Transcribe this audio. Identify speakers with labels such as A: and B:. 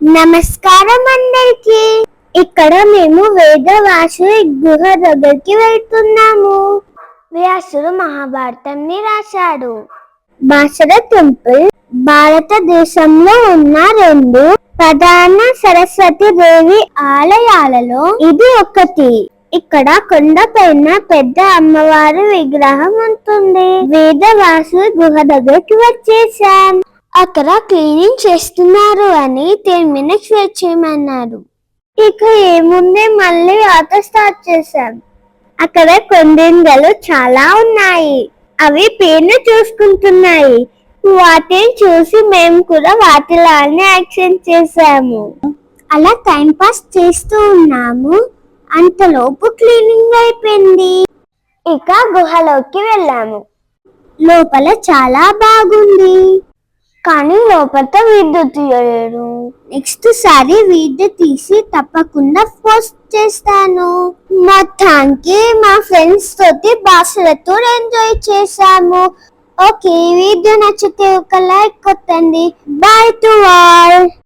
A: నమస్కారం అందరికి. ఇక్కడ మేము వేదవాసు గుహ దగ్గరికి వెళ్తున్నాము. వ్యాసుడు మహాభారతాన్ని రాశాడు. బాసర టెంపుల్ భారతదేశంలో ఉన్న రెండు ప్రధాన సరస్వతి దేవి ఆలయాలలో ఇది ఒకటి. ఇక్కడ కొండ పైన పెద్ద అమ్మవారి విగ్రహం ఉంటుంది. వేదవాసు గుహ దగ్గరికి వచ్చేసాం అక్కడ క్లీనింగ్ చేస్తున్నారు అని టెన్ మినిట్స్ వెయిట్ చేయమన్నారు ఇక ఏముంది మళ్ళీ ఆటో స్టార్ట్ చేశాం. అక్కడ కొండింగలు చాలా ఉన్నాయి. అవి పేరును చూసుకుంటున్నాయి. వాటిని చూసి మేము కూడా వాటిలానే యాక్షన్ చేసాము అలా టైం పాస్ చేస్తూ ఉన్నాము. అంతలోపు క్లీనింగ్ అయిపోయింది. ఇక గుహలోకి వెళ్ళాము. లోపల చాలా బాగుంది. కానీ లోపల విద్యుత్ తీయలేరు నెక్స్ట్ సారి వీడియో తీసి తప్పకుండా పోస్ట్ చేస్తాను. మొత్తానికి మా ఫ్రెండ్స్ తోటి భాషలతో ఎంజాయ్ చేసాము ఓకే వీడియో నచ్చితే ఒక లైక్ కొట్టండి. Bye to all.